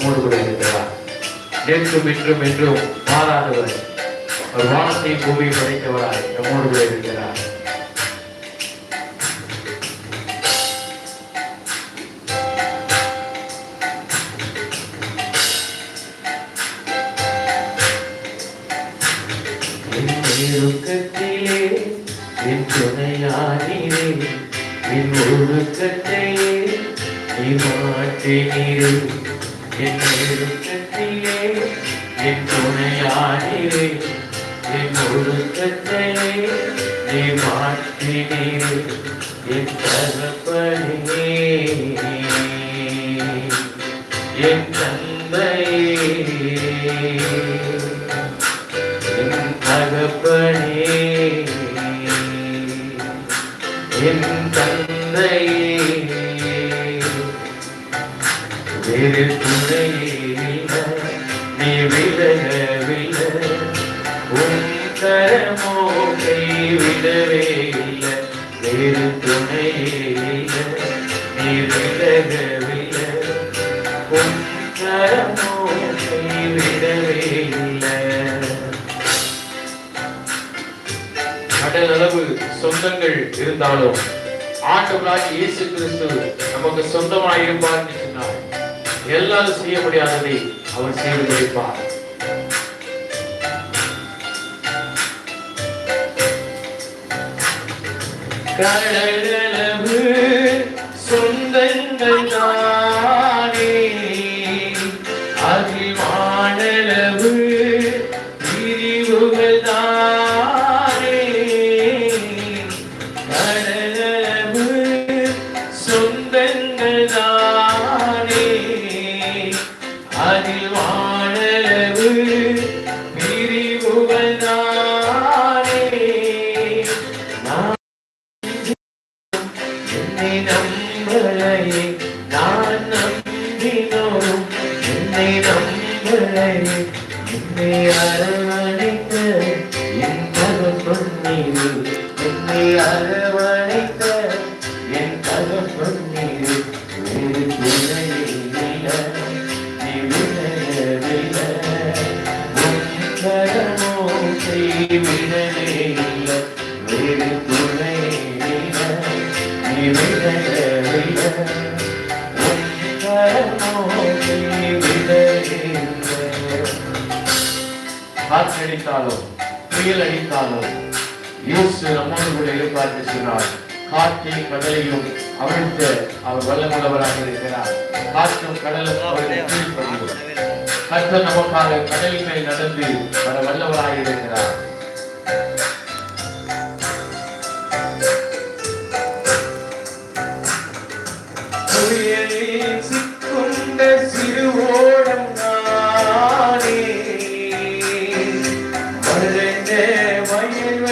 நம்மோடு கூட இருக்கிறார் நேற்றும் இன்றும் என்றும் மாறாதவர். ஒரு வானத்தை பூமியை படைத்தவராய் நம்மோடு கூட இருக்கிறார் என் என் துணையானீரே என் நீ மாற்றினீரே. என் இறுக்கத்திலே என் துணையானீரே என் ஒழுக்கத்திலே நீ மாற்றினீரே என் தகப்பனே. என் தந்தையே என் தகப்பனே. என் நீ விலகவில்லை உன் கரமோ கைவிடவே இல்லை வேறு துணையில்லை நீ விலகவில்லை உன் கரமோ கைவிடவே இல்லை கடல் சொந்தங்கள் இருந்தாலும் ஆண்டவராகிய இயேசு கிறிஸ்து நமக்கு சொந்தமாய் இருப்பார் சொன்னார். எல்லாரும் செய்ய முடியாததை அவர் செய்து முடிப்பார். கடலளவு என்னை நம்பலையே நான் நம்பினோம். என்னை நம்பலையே என்னை அரவணைத்த என் என்னை காற்றடித்தாலும் புயல் அடித்தாலோ இயேசு நம்மோடு கூட இருப்பார் என்று சொன்னார் காற்றை கடலையும் அவிழ்த்து அவர் வல்லமுள்ளவராக இருக்கிறார். காற்றும் கடலும் அவரை கீழ்ப்படியும். கர்த்தர் நமக்காக கடலின் மேல் நடந்து வர வல்லவராக இருக்கிறார்.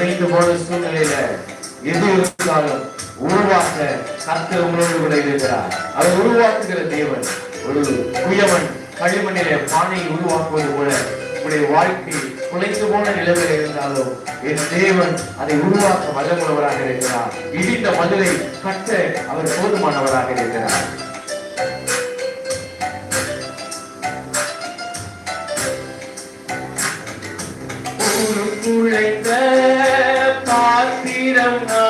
ஊற்றி உடைந்து போன சூழ்நிலையில எது இருந்தாலும் உருவாக்க கர்த்தர் உங்களோடு கூட இருக்கிறார். அவர் உருவாக்குகிற தேவன் ஒரு குயவன் களிமண்ணிலே பானையை உருவாக்குவது போல உங்களுடைய வாழ்க்கை குலைத்து போன நிலவில் இருந்தாலும் என் தேவன் அதை உருவாக்க வல்லமுள்ளவராக இருக்கிறார். இடிந்த மதுரை கட்ட அவர் போதுமானவராக இருக்கிறார். உழைத்த பாத்திரம் நான்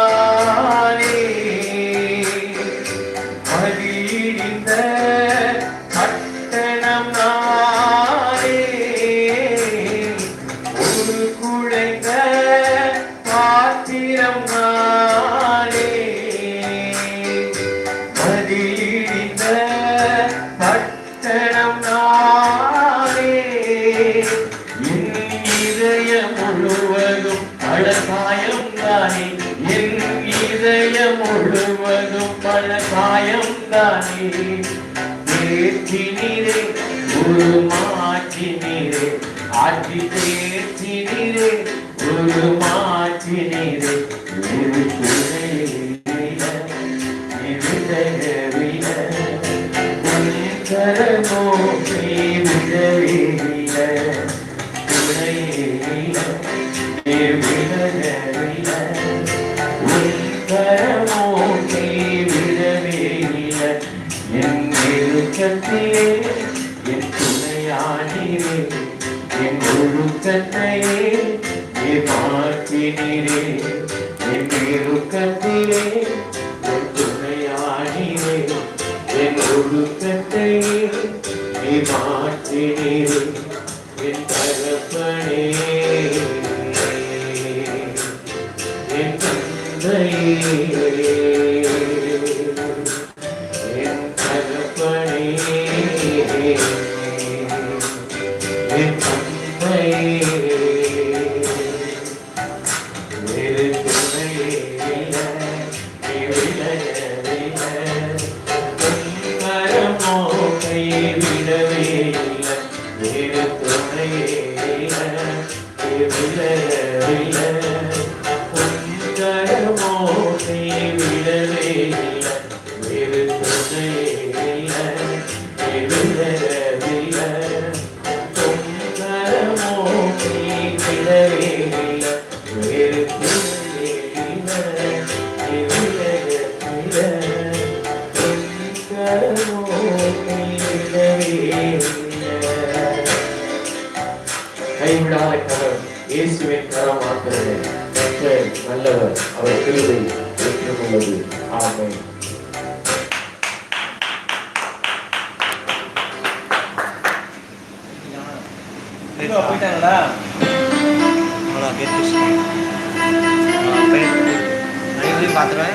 தேற்றினீரே உருமாற்றினீரே ஆட்சி தேற்றினீரே உருமாற்றினீரே இது துணையில விடவில கரமோ விடவில துணையில நெருக்கத்திலே என் துணையானீரே என் ஒழுக்கத்தையே நீ மாற்றினீரே என் நெருக்கத்திலே என் துணையானீரே என் ஒழுக்கத்தையே நீ மாற்றினீரே கைவிடாத கரம் இயேசுவின் கரம் மாத்திரமே நல்லவர். அவர் கிருபை ஏற்றுக்கொள்வது ஆமை போயிட்டாங்களா? அவ்வளோ கேட்டு பார்த்துருவேன்.